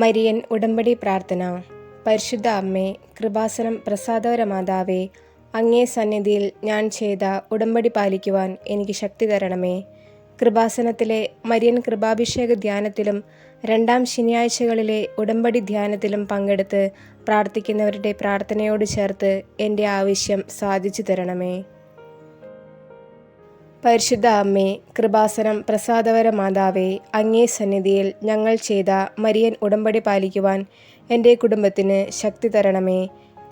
Marian ഉടമ്പടി പ്രാർത്ഥന. പരിശുദ്ധ അമ്മേ കൃപാസനം പ്രസാദവര മാതാവേ അങ്ങേ സന്നിധിയിൽ ഞാൻ ചെയ്ത ഉടമ്പടി പാലിക്കുവാൻ എനിക്ക് ശക്തി തരണമേ. കൃപാസനത്തിലെ മരിയൻ കൃപാഭിഷേക ധ്യാനത്തിലും രണ്ടാം ശനിയാഴ്ചകളിലെ ഉടമ്പടി ധ്യാനത്തിലും പങ്കെടുത്ത് പ്രാർത്ഥിക്കുന്നവരുടെ പ്രാർത്ഥനയോട് ചേർത്ത് എന്റെ ആവശ്യം സാധിച്ചു തരണമേ. പരിശുദ്ധ അമ്മേ കൃപാസനം പ്രസാദവര മാതാവേ അങ്ങേ സന്നിധിയിൽ ഞങ്ങൾ ചെയ്ത മരിയൻ ഉടമ്പടി പാലിക്കുവാൻ എന്റെ കുടുംബത്തിന് ശക്തി തരണമേ.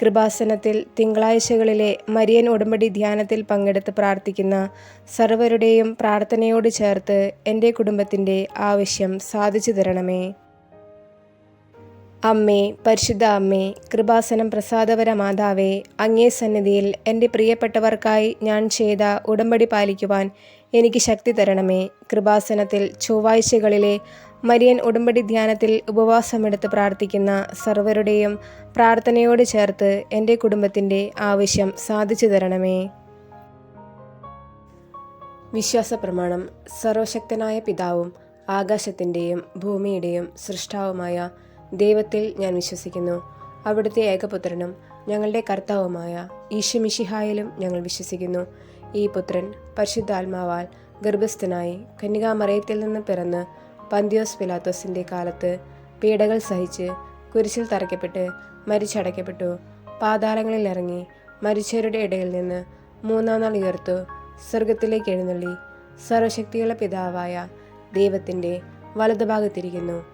കൃപാസനത്തിൽ തിങ്കളാഴ്ചകളിലെ മരിയൻ ഉടമ്പടി ധ്യാനത്തിൽ പങ്കെടുത്ത് പ്രാർത്ഥിക്കുന്ന സർവരുടെയും പ്രാർത്ഥനയോട് ചേർത്ത് എന്റെ കുടുംബത്തിന്റെ ആവശ്യം സാധിച്ചു തരണമേ. അമ്മേ പരിശുദ്ധ അമ്മേ കൃപാസനം പ്രസാദവര മാതാവേ അങ്ങേ സന്നിധിയിൽ എന്റെ പ്രിയപ്പെട്ടവർക്കായി ഞാൻ ചെയ്ത ഉടമ്പടി പാലിക്കുവാൻ എനിക്ക് ശക്തി തരണമേ. കൃപാസനത്തിൽ ചൊവ്വാഴ്ചകളിലെ മരിയൻ ഉടമ്പടി ധ്യാനത്തിൽ ഉപവാസമെടുത്ത് പ്രാർത്ഥിക്കുന്ന സർവരുടെയും പ്രാർത്ഥനയോട് ചേർത്ത് എന്റെ കുടുംബത്തിന്റെ ആവശ്യം സാധിച്ചു തരണമേ. വിശ്വാസ പ്രമാണം സർവശക്തനായ പിതാവും ആകാശത്തിന്റെയും ഭൂമിയുടെയും സൃഷ്ടാവുമായ ദൈവത്തിൽ ഞാൻ വിശ്വസിക്കുന്നു. അവിടുത്തെ ഏകപുത്രനും ഞങ്ങളുടെ കർത്താവുമായ ഈശമിഷിഹായിലും ഞങ്ങൾ വിശ്വസിക്കുന്നു. ഈ പുത്രൻ പരിശുദ്ധാത്മാവാൽ ഗർഭസ്ഥനായി കന്യകാമറയത്തിൽ നിന്ന് പിറന്ന് പന്തിയോസ് പിലാത്തോസിന്റെ കാലത്ത് പീഡകൾ സഹിച്ച് കുരിശിൽ തറയ്ക്കപ്പെട്ട് മരിച്ചടയ്ക്കപ്പെട്ടു. പാതാളങ്ങളിൽ ഇറങ്ങി മരിച്ചവരുടെ ഇടയിൽ നിന്ന് മൂന്നാം നാൾ ഉയർത്തു സ്വർഗത്തിലേക്ക് എഴുന്നള്ളി. സർവശക്തിയുള്ള പിതാവായ ദൈവത്തിന്റെ വലതുഭാഗത്തിരിക്കുന്നു.